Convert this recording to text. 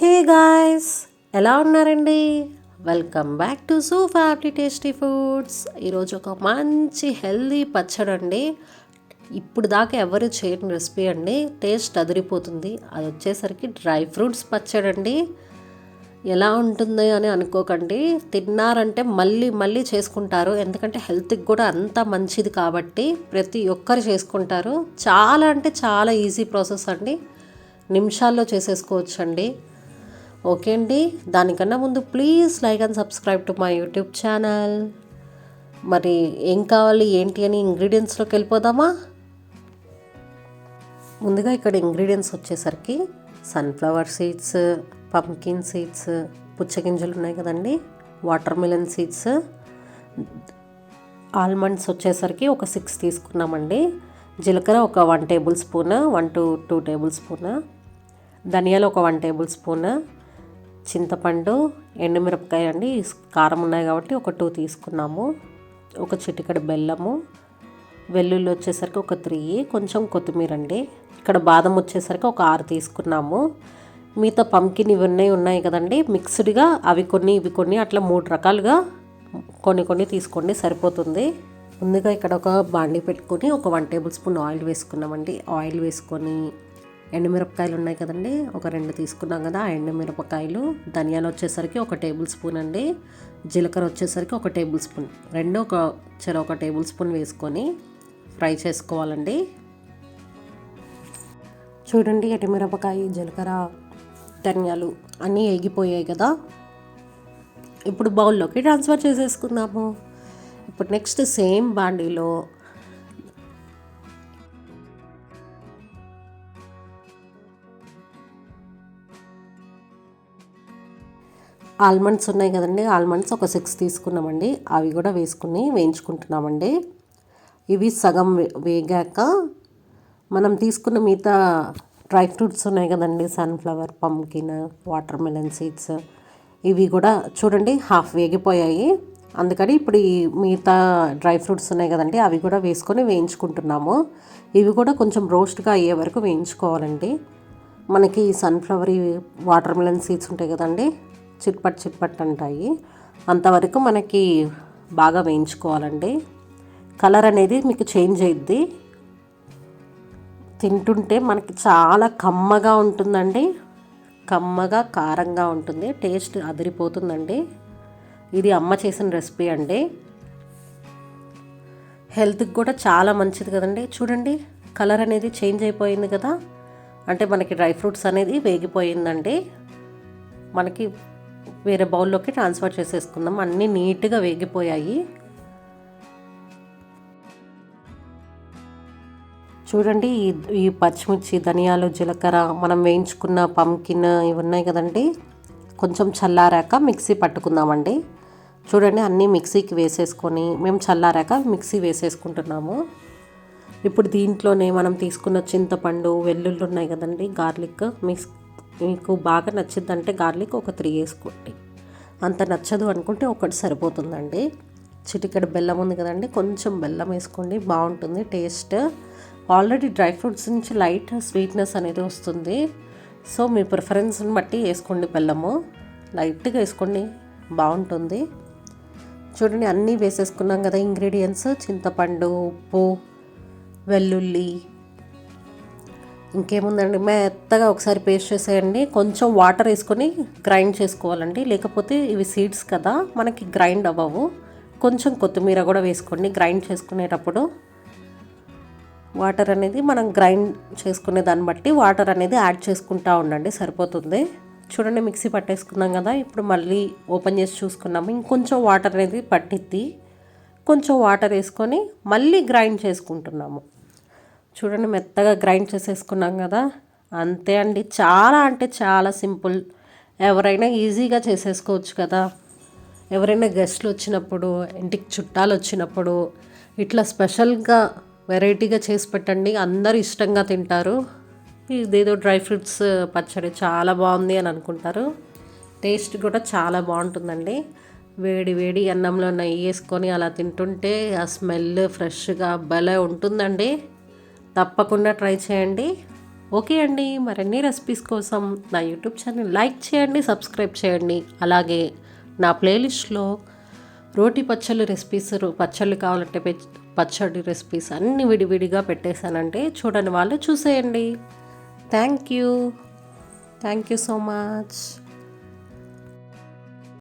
హే guys ఎలా ఉన్నారండి? Welcome back to so family tasty foods. ఈరోజు ఒక మంచి హెల్దీ పచ్చడి అండి. ఇప్పుడు దాకా ఎవరు చేయని రెసిపీ అండి. టేస్ట్ అదిరిపోతుంది. అది వచ్చేసరికి డ్రై ఫ్రూట్స్ పచ్చడి అండి. ఎలా ఉంటుంది అని అనుకోకండి. తిన్నారంటే మళ్ళీ మళ్ళీ చేసుకుంటారు. ఎందుకంటే హెల్త్కి కూడా అంత మంచిది కాబట్టి ప్రతి ఒక్కరు చేసుకుంటారు. చాలా అంటే చాలా ఈజీ ప్రాసెస్ అండి. నిమిషాల్లో చేసేసుకోవచ్చు అండి ఓకే అండి. దానికన్నా ముందు please like and subscribe to my YouTube channel. మరి ఏం కావాలి ఏంటి అని ఇంగ్రీడియంట్స్లోకి వెళ్ళిపోదామా? ముందుగా ఇక్కడ ఇంగ్రీడియంట్స్ వచ్చేసరికి సన్ఫ్లవర్ సీడ్స్ పంకిన్ సీడ్స్ పుచ్చగింజలు ఉన్నాయి కదండి. వాటర్ మిలన్ సీడ్స్ ఆల్మండ్స్ వచ్చేసరికి ఒక సిక్స్ తీసుకున్నామండి. జీలకర్ర ఒక one tablespoon one to two tablespoon ధనియాలు ఒక వన్ టేబుల్ స్పూన్ చింతపండు ఎండుమిరపకాయ అండి. కారం ఉన్నాయి కాబట్టి ఒక టూ తీసుకున్నాము. ఒక చిటికడ బెల్లము. వెల్లుల్లి వచ్చేసరికి ఒక త్రీ కొంచెం కొత్తిమీర అండి. ఇక్కడ బాదం వచ్చేసరికి ఒక ఆరు తీసుకున్నాము. మిగతా పంకిన్ ఇవన్నీ ఉన్నాయి కదండి. మిక్స్డ్గా అవి కొన్ని ఇవి కొన్ని అట్లా మూడు రకాలుగా కొన్ని కొన్ని తీసుకోండి సరిపోతుంది. ముందుగా ఇక్కడ ఒక బాండీ పెట్టుకొని ఒక వన్ టేబుల్ స్పూన్ ఆయిల్ వేసుకున్నామండి. ఆయిల్ వేసుకొని ఎండుమిరపకాయలు ఉన్నాయి కదండి. ఒక రెండు తీసుకున్నాం కదా ఆ ఎండుమిరపకాయలు. ధనియాలు వచ్చేసరికి ఒక టేబుల్ స్పూన్ అండి. జీలకర్ర వచ్చేసరికి ఒక టేబుల్ స్పూన్. రెండు ఒక చెర ఒక టేబుల్ స్పూన్ వేసుకొని ఫ్రై చేసుకోవాలండి. చూడండి ఎండుమిరపకాయ జీలకర్ర ధనియాలు అన్నీ ఎగిపోయాయి కదా. ఇప్పుడు బౌల్లోకి ట్రాన్స్ఫర్ చేసేసుకుందాము. ఇప్పుడు నెక్స్ట్ సేమ్ బాండీలో ఆల్మండ్స్ ఉన్నాయి కదండి. ఆల్మండ్స్ ఒక సిక్స్ తీసుకున్నామండి. అవి కూడా వేసుకుని వేయించుకుంటున్నామండి. ఇవి సగం వేగాక మనం తీసుకున్న మిగతా డ్రై ఫ్రూట్స్ ఉన్నాయి కదండి. Sunflower pumpkin watermelon seeds. ఇవి కూడా చూడండి హాఫ్ వేగిపోయాయి. అందుకని ఇప్పుడు ఈ మిగతా డ్రై ఫ్రూట్స్ ఉన్నాయి కదండి అవి కూడా వేసుకొని వేయించుకుంటున్నాము. ఇవి కూడా కొంచెం రోస్ట్గా అయ్యే వరకు వేయించుకోవాలండి. మనకి సన్ఫ్లవర్ వాటర్ మెలన్ సీడ్స్ ఉంటాయి కదండి చిట్పట్ చిట్పట్ అంటాయి. అంతవరకు మనకి బాగా వేయించుకోవాలండి. కలర్ అనేది మీకు చేంజ్ అయ్యిద్ది తింటుంటే మనకి చాలా కమ్మగా ఉంటుందండి. కమ్మగా కారంగా ఉంటుంది. టేస్ట్ అదిరిపోతుందండి. ఇది అమ్మ చేసిన రెసిపీ అండి. హెల్త్కి కూడా చాలా మంచిది కదండి. చూడండి కలర్ అనేది చేంజ్ అయిపోయింది కదా. అంటే మనకి డ్రై ఫ్రూట్స్ అనేది వేగిపోయిందండి. మనకి వేరే బౌల్లోకి ట్రాన్స్ఫర్ చేసేసుకుందాం. అన్నీ నీట్గా వేగిపోయాయి. చూడండి ఈ ఈ పచ్చిమిర్చి ధనియాలు జీలకర్ర మనం వేయించుకున్న పంకిన్ ఇవి ఉన్నాయి కదండి. కొంచెం చల్లారాక మిక్సీ పట్టుకుందామండి. చూడండి అన్నీ మిక్సీకి వేసేసుకొని మేము చల్లారాక మిక్సీ వేసేసుకుంటున్నాము. ఇప్పుడు దీంట్లోనే మనం తీసుకున్న చింతపండు వెల్లుల్లి ఉన్నాయి కదండి గార్లిక్ మిక్స్ మీకు బాగా నచ్చిందంటే గార్లిక్ ఒక త్రీ వేసుకోండి. అంత నచ్చదు అనుకుంటే ఒకటి సరిపోతుందండి. చిటికెడ బెల్లం ఉంది కదండి కొంచెం బెల్లం వేసుకోండి బాగుంటుంది టేస్ట్. ఆల్రెడీ డ్రై ఫ్రూట్స్ నుంచి లైట్ స్వీట్నెస్ అనేది వస్తుంది. సో మీ ప్రిఫరెన్స్ని బట్టి వేసుకోండి బెల్లము. లైట్గా వేసుకోండి బాగుంటుంది. చూడండి అన్నీ వేసేసుకున్నాం కదా ఇంగ్రీడియంట్స్. చింతపండు ఉప్పు వెల్లుల్లి ఇంకేముందండి? మెత్తగా ఒకసారి పేస్ట్ చేసేయండి. కొంచెం వాటర్ వేసుకొని గ్రైండ్ చేసుకోవాలండి. లేకపోతే ఇవి సీడ్స్ కదా మనకి గ్రైండ్ అవ్వవు. కొంచెం కొత్తిమీర కూడా వేసుకోండి. గ్రైండ్ చేసుకునేటప్పుడు వాటర్ అనేది మనం గ్రైండ్ చేసుకునే దాన్ని బట్టి వాటర్ అనేది యాడ్ చేసుకుంటా ఉండండి. సరిపోతుంది. చూడండి మిక్సీ పట్టేసుకున్నాం కదా ఇప్పుడు మళ్ళీ ఓపెన్ చేసి చూసుకున్నాము. ఇంకొంచెం వాటర్ అనేది పట్టిద్ది. కొంచెం వాటర్ వేసుకొని మళ్ళీ గ్రైండ్ చేసుకుంటున్నాము. చూడండి మెత్తగా గ్రైండ్ చేసేసుకున్నాం కదా. అంతే అండి. చాలా అంటే చాలా సింపుల్. ఎవరైనా ఈజీగా చేసేసుకోవచ్చు కదా. ఎవరైనా గెస్ట్లు వచ్చినప్పుడు ఇంటికి చుట్టాలు వచ్చినప్పుడు ఇట్లా స్పెషల్గా వెరైటీగా చేసి పెట్టండి. అందరు ఇష్టంగా తింటారు. ఇదేదో డ్రై ఫ్రూట్స్ పచ్చడి చాలా బాగుంది అని అనుకుంటారు. టేస్ట్ కూడా చాలా బాగుంటుందండి. వేడి వేడి అన్నంలో నెయ్యి వేసుకొని అలా తింటుంటే ఆ స్మెల్ ఫ్రెష్గా భలే ఉంటుందండి. తప్పకుండా ట్రై చేయండి. ఓకే అండి మరిన్ని రెసిపీస్ కోసం నా యూట్యూబ్ ఛానల్ లైక్ చేయండి సబ్స్క్రైబ్ చేయండి. అలాగే నా ప్లేలిస్ట్లో రోటి పచ్చళ్ళు రెసిపీస్ పచ్చళ్ళు కావాలంటే పచ్చడి రెసిపీస్ అన్ని విడివిడిగా పెట్టేశానంటే చూడని వాళ్ళు చూసేయండి. Thank you. Thank you so much.